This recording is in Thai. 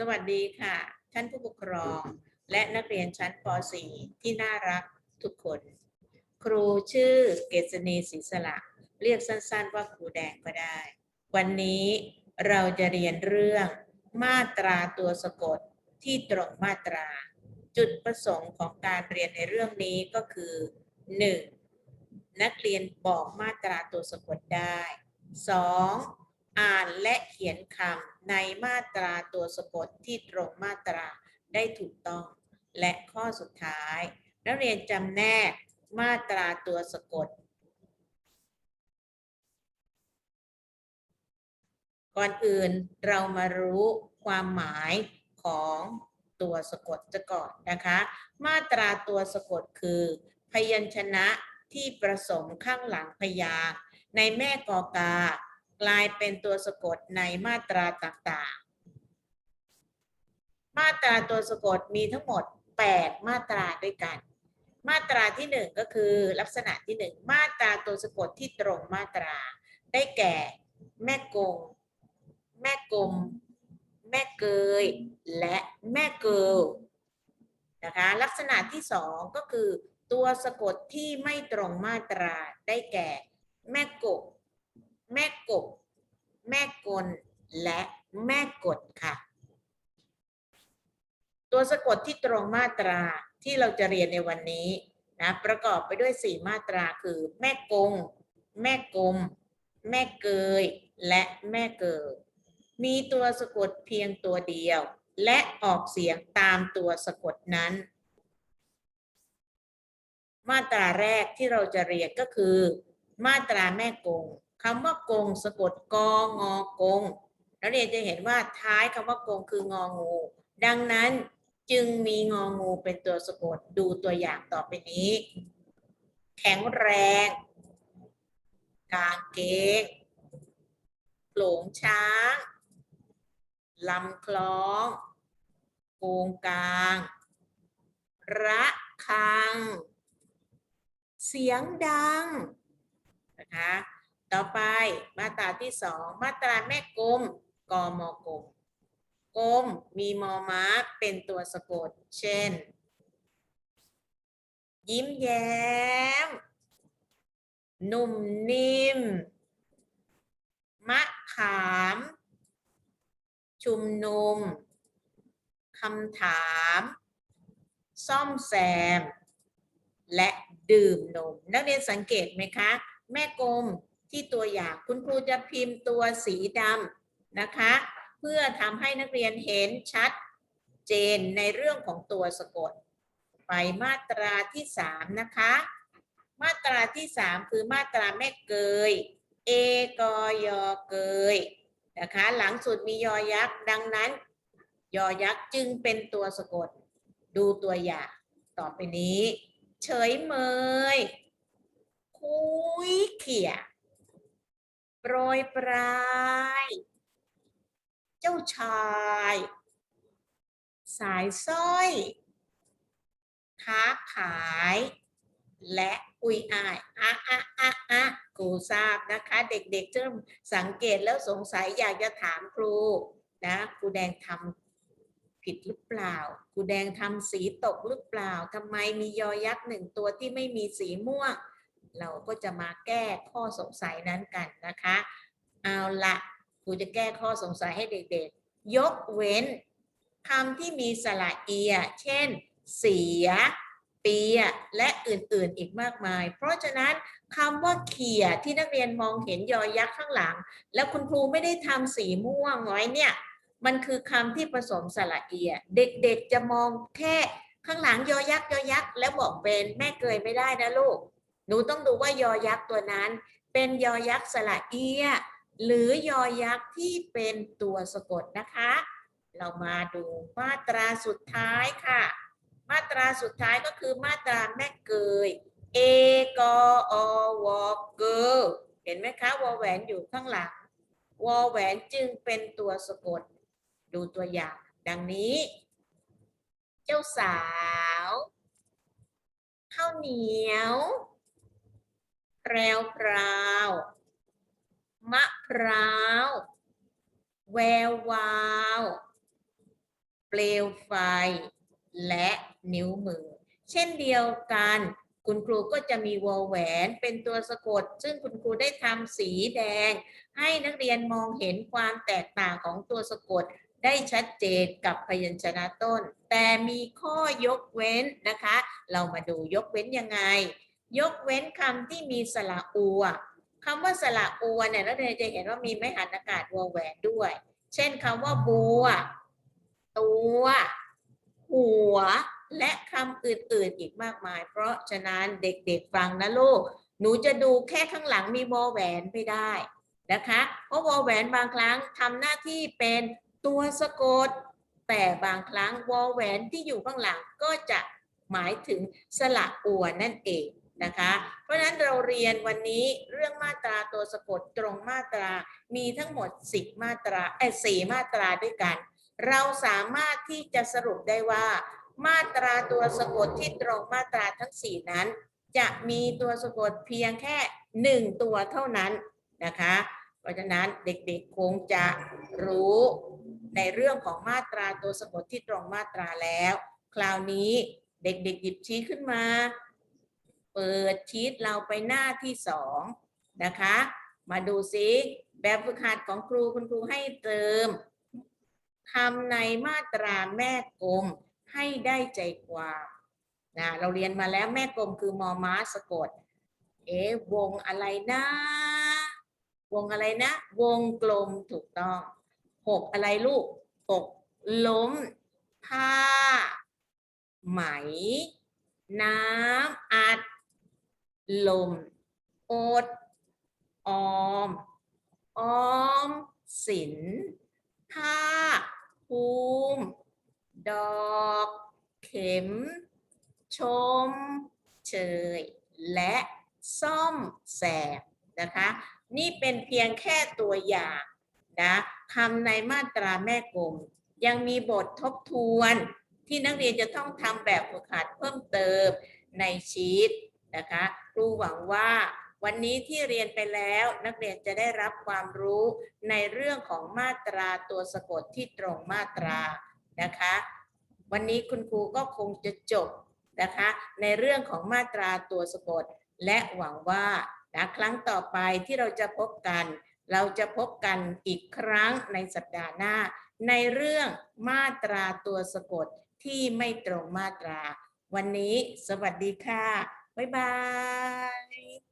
สวัสดีค่ะ ท่านผู้ปกครอง และนักเรียนชั้นป .4 ที่น่ารักทุกคน ครูชื่อเกษณีศรีสละ เรียกสั้นๆว่าครูแดงก็ได้ วันนี้เราจะเรียนเรื่องมาตราตัวสะกดที่ตรงมาตรา จุดประสงค์ของการเรียนในเรื่องนี้ก็คือ 1. นักเรียนบอกมาตราตัวสะกดได้ 2. อ่านและเขียนคำในมาตราตัวสะกดที่ตรงมาตราได้ถูกต้อง และข้อสุดท้าย นักเรียนจำแนกมาตราตัวสะกด ก่อนอื่นเรามารู้ความหมายของตัวสะกดจะก่อนนะคะ มาตราตัวสะกดคือ พยัญชนะที่ประสมข้างหลังพยางค์ในแม่กอกา กลายเป็นตัวสะกดในมาตราต่างๆ มาตราตัวสะกดมีทั้งหมด 8 มาตราด้วยกัน มาตราที่ 1 ก็คือลักษณะที่ 1 มาตราตัวสะกดที่ตรงมาตรา ได้แก่ แม่กง แม่กลมแม่เกย และแม่เกิลนะคะลักษณะที่สองก็คือ ตัวสะกดที่ไม่ตรงมาตราได้แก่ แม่กบ แม่กบ แม่กล และแม่กดค่ะ ตัวสะกดที่ตรงมาตราที่เราจะเรียนในวันนี้นะประกอบไปด้วยสี่มาตราคือ แม่กง แม่กลม แม่เกย และแม่เกิดมีตัวสะกดเพียงตัวเดียว และออกเสียงตามตัวสะกดนั้น มาตราแรกที่เราจะเรียนก็คือ มาตราแม่กง คำว่ากงสะกดกองอกงนักเรียนจะเห็นว่าท้ายคำว่ากงคืององู ดังนั้นจึงมีงองูเป็นตัวสะกดดูตัวอย่างต่อไปนี้ แข็งแรง กางเกงโลงช้างลำคล้องโกงกลาง ระคัง เสียงดังนะคะ ต่อไปมาตราที่สองมาตราแม่กลมกมกลมกลมมีมอม้าเป็นตัวสะกด เช่น ยิ้มแย้ม นุ่มนิ่ม มะขาม ชุมนุมคำถาม ซ่อมแซม และดื่มนม นักเรียนสังเกตไหมคะ แม่กลม ที่ตัวอย่างคุณครูจะพิมพ์ตัวสีดำนะคะ เพื่อทำให้นักเรียนเห็นชัดเจนในเรื่องของตัวสะกด ไปมาตราที่สามนะคะ มาตราที่สามคือมาตราแม่เกย เอกยอเกยนะคะ หลังสุดมียอยักษ์ ดังนั้นยอยักษ์จึงเป็นตัวสะกด ดูตัวอย่างต่อไปนี้ เฉยเมย คุยเขี่ย โปรยปลาย เจ้าชาย สายสร้อย ค้าขาย และอุยอายอะอะอะอะครูทราบนะคะ เด็กๆจะสังเกตแล้วสงสัยอยากจะถามครูนะครูแดงทำผิดหรือเปล่าครูแดงทำสีตกหรือเปล่าทำไมมียอยักษ์หนึ่งตัวที่ไม่มีสีม่วง เราก็จะมาแก้ข้อสงสัยนั้นกันนะคะ เอาละครูจะแก้ข้อสงสัยให้เด็กๆ ยกเว้นคำที่มีสระเอีย เช่น เสีย เปีย และอื่นๆอีกมากมาย เพราะฉะนั้นคำว่าเขี่ยที่นักเรียนมองเห็นยอยักษ์ข้างหลัง แล้วคุณครูไม่ได้ทำสีม่วงไว้เนี่ยมันคือคำที่ผสมสระเอีย เด็กๆจะมองแค่ข้างหลังยอยักษ์ยอยักษ์แล้วบอกเป็นแม่เกยไม่ได้นะลูก หนูต้องดูว่ายอยักษ์ตัวนั้น เป็นยอยักษ์สระเอียหรือยอยักษ์ที่เป็นตัวสะกดนะคะ เรามาดูมาตราสุดท้ายค่ะ มาตราสุดท้ายก็คือมาตราแม่เกยเอกอวเกอเห็นไหมคะวอแหวนอยู่ข้างหลังวอแหวนจึงเป็นตัวสะกด ดูตัวอย่างดังนี้ เจ้าสาวข้าวเหนียว แพรวพราว มะพร้าว แวววาว เปลวไฟ และนิ้วมือ เช่นเดียวกัน คุณครูก็จะมีวอลแหวนเป็นตัวสะกด ซึ่งคุณครูได้ทำสีแดง ให้นักเรียนมองเห็นความแตกต่างของตัวสะกดได้ชัดเจนกับพยัญชนะต้น แต่มีข้อยกเว้นนะคะ เรามาดูยกเว้นยังไง ยกเว้นคำที่มีสระอูอะคำว่าสระอูอะเนี่ยนักเรียนจะเห็นว่ามีไม้หันอากาศวอลแหวนด้วย เช่นคำว่าบัว ตัว หัว และคำอื่นๆอีกมากมาย เพราะฉะนั้นเด็กๆฟังนะลูก หนูจะดูแค่ข้างหลังมีวอลแหวนไม่ได้นะคะ เพราะวอลแหวนบางครั้งทำหน้าที่เป็นตัวสะกด แต่บางครั้งวอลแหวนที่อยู่ข้างหลังก็จะหมายถึงสระอัวนั่นเอง นะคะ เพราะฉะนั้นเราเรียนวันนี้เรื่องมาตราตัวสะกดตรงมาตรามีทั้งหมด 10 มาตราเอ้สี่มาตราด้วยกัน เราสามารถที่จะสรุปได้ว่า มาตราตัวสะกดที่ตรงมาตราทั้ง 4 นั้น จะมีตัวสะกดเพียงแค่ 1 ตัวเท่านั้นนะคะ เพราะฉะนั้นเด็กๆคงจะรู้ในเรื่องของมาตราตัวสะกดที่ตรงมาตราแล้ว คราวนี้เด็กๆหยิบชี้ขึ้นมา ปิดชีตเราไปหน้าที่สองนะคะ มาดูซิแบบฝึกหัดของครูคุณครูให้เติมคำในมาตราแม่กลมให้ได้ใจความนะเราเรียนมาแล้วแม่กลมคือมอม้าสะกด เอ๊วงอะไรนะ วงอะไรนะ วงกลมถูกต้องหกอะไรลูกหกล้มผ้าไหม น้ำอัด ลม อด ออม ออม สินผ้าภูมิ ดอก เข็ม ชม เชย และซ่อมแสบนะคะ นี่เป็นเพียงแค่ตัวอย่างนะคำในมาตราแม่กลมยังมีบททบทวนที่นักเรียนจะต้องทำแบบฝึกหัดเพิ่มเติมในชีต นะคะครูหวังว่าวันนี้ที่เรียนไปแล้วนักเรียนจะได้รับความรู้ในเรื่องของมาตราตัวสะกดที่ตรงมาตรานะคะ วันนี้คุณครูก็คงจะจบนะคะ ในเรื่องของมาตราตัวสะกด และหวังว่านะครั้งต่อไปที่เราจะพบกัน เราจะพบกันอีกครั้งในสัปดาห์หน้า ในเรื่องมาตราตัวสะกดที่ไม่ตรงมาตรา วันนี้สวัสดีค่ะ บ๊ายบาย